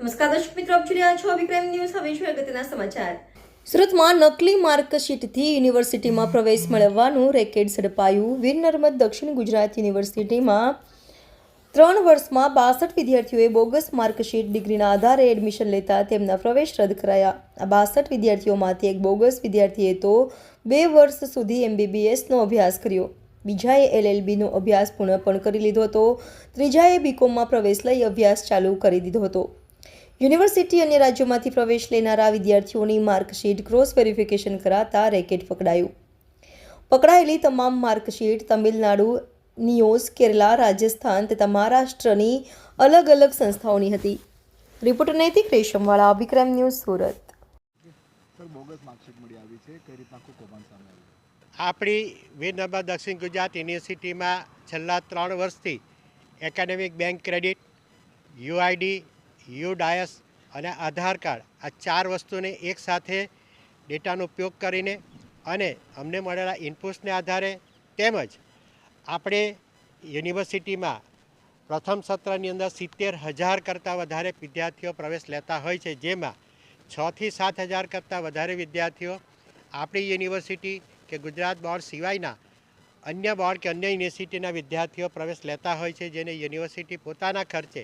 નમસ્કાર દર્શક મિત્રો, આપ જોઈ રહ્યા છો વિક્રમ ન્યૂઝ. હવે છે અગત્યના સમાચાર. સુરતમાં નકલી માર્કશીટથી યુનિવર્સિટીમાં પ્રવેશ મેળવવાનું રેકેટ ઝડપાયું. વીર નર્મદ દક્ષિણ ગુજરાત યુનિવર્સિટીમાં ત્રણ વર્ષમાં બાસઠ વિદ્યાર્થીઓએ બોગસ માર્કશીટ ડિગ્રીના આધારે એડમિશન લેતા તેમના પ્રવેશ રદ કરાયા. આ બાસઠ વિદ્યાર્થીઓમાંથી એક બોગસ વિદ્યાર્થીએ તો બે વર્ષ સુધી એમબીબીએસનો અભ્યાસ કર્યો. બીજાએ એલએલબીનો અભ્યાસ પૂર્ણ પણ કરી લીધો હતો. ત્રીજાએ બીકોમમાં પ્રવેશ લઈ અભ્યાસ ચાલુ કરી દીધો હતો. યુનિવર્સિટી અન્ય રાજ્યોમાંથી પ્રવેશ લેનારા વિદ્યાર્થીઓની માર્કશીટ ક્રોસ વેરિફિકેશન કરાતા રેકેટ પકડાયું. પકડાયેલી તમામ માર્કશીટ તમિલનાડુ નિયોસ કેરલા રાજસ્થાન તથા મહારાષ્ટ્રની અલગ અલગ સંસ્થાઓની હતી. રિપોર્ટર નૈતિક રેશમવાળા વિક્રમ news Surat. Sir bogus marksheet મળી આવી છે. કઈ રીતના આખું કૌભાંડ સામે આવ્યું? આપણી વીરનર્મદ દક્ષિણ ગુજરાત યુનિવર્સિટીમાં છેલ્લા ત્રણ વર્ષથી academic bank credit UID U DISE અને આધાર કાર્ડ આ ચાર વસ્તુને એકસાથે ડેટાનો ઉપયોગ કરીને અને અમને મળેલા ઇનપુટ્સને આધારે તેમજ આપણે યુનિવર્સિટીમાં પ્રથમ સત્રની અંદર સિત્તેર હજાર કરતાં વધારે વિદ્યાર્થીઓ પ્રવેશ લેતા હોય છે, જેમાં છથી સાત હજાર કરતાં વધારે વિદ્યાર્થીઓ આપણી યુનિવર્સિટી કે ગુજરાત બોર્ડ સિવાયના અન્ય બોર્ડ કે અન્ય યુનિવર્સિટીના વિદ્યાર્થીઓ પ્રવેશ લેતા હોય છે, જેને યુનિવર્સિટી પોતાના ખર્ચે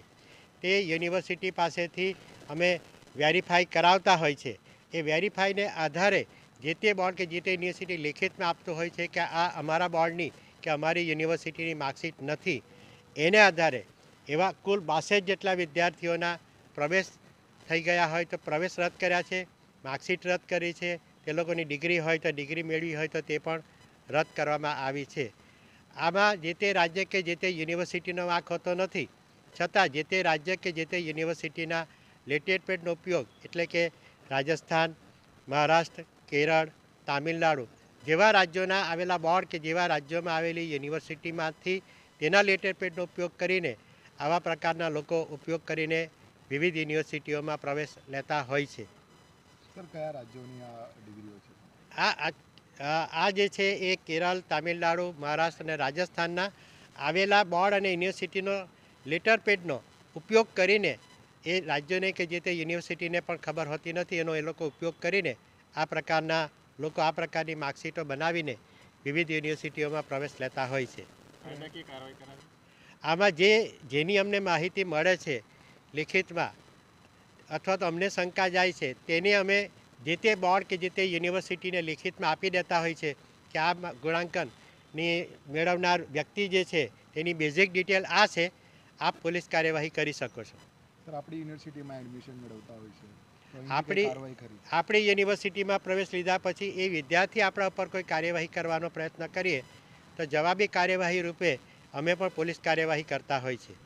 તે યુનિવર્સિટી પાસેથી અમે વેરીફાઈ કરાવતા હોય છે એ વેરીફાઈને આધારે જે તે બોર્ડ કે જે તે યુનિવર્સિટી લેખિતમાં આપતું હોય છે કે આ અમારા બોર્ડની કે અમારી યુનિવર્સિટીની માર્કશીટ નથી. એને આધારે એવા કુલ બાસઠ જેટલા વિદ્યાર્થીઓના પ્રવેશ થઈ ગયા હોય તો પ્રવેશ રદ કર્યા છે, માર્કશીટ રદ કરી છે, તે લોકોની ડિગ્રી હોય તો ડિગ્રી મેળવી હોય તો તે પણ રદ કરવામાં આવી છે. આમાં જે તે રાજ્ય કે જે તે યુનિવર્સિટીનો વાંક હોતો નથી છતાં જે તે રાજ્ય કે જે તે યુનિવર્સિટીના લેટેડ પેડનો ઉપયોગ એટલે કે રાજસ્થાન મહારાષ્ટ્ર કેરળ તામિલનાડુ જેવા રાજ્યોના આવેલા બોર્ડ કે જેવા રાજ્યોમાં આવેલી યુનિવર્સિટીમાંથી તેના લેટેડ પેડનો ઉપયોગ કરીને આવા પ્રકારના લોકો ઉપયોગ કરીને વિવિધ યુનિવર્સિટીઓમાં પ્રવેશ લેતા હોય છે. કયા રાજ્યોની આ ડિગ્રીઓ છે? આ આ- આ જે છે એ કેરળ તામિલનાડુ મહારાષ્ટ્ર અને રાજસ્થાનના આવેલા બોર્ડ અને યુનિવર્સિટીનો લેટર પેડનો ઉપયોગ કરીને એ રાજ્યોને કે જે તે યુનિવર્સિટીને પણ ખબર હોતી નથી એનો એ લોકો ઉપયોગ કરીને આ પ્રકારના લોકો આ પ્રકારની માર્કશીટો બનાવીને વિવિધ યુનિવર્સિટીઓમાં પ્રવેશ લેતા હોય છે. આમાં જે જેની અમને માહિતી મળે છે લિખિતમાં અથવા તો અમને શંકા જાય છે તેને અમે જે તે બોર્ડ કે જે તે યુનિવર્સિટીને લિખિતમાં આપી દેતા હોય છે કે આ ગુણાંકનની મેળવનાર વ્યક્તિ જે છે તેની બેઝિક ડિટેલ આ છે આપ પોલીસ કાર્યવાહી કરી શકો છો. સર આપણી યુનિવર્સિટીમાં એડમિશન મેળવતા હોય છે. આપણી- આપણી યુનિવર્સિટીમાં પ્રવેશ લીધા પછી એ વિદ્યાર્થી આપણા ઉપર કોઈ કાર્યવાહી કરવાનો પ્રયત્ન કરીએ તો જવાબી કાર્યવાહી રૂપે અમે પણ પોલીસ કાર્યવાહી કરતા હોય છે.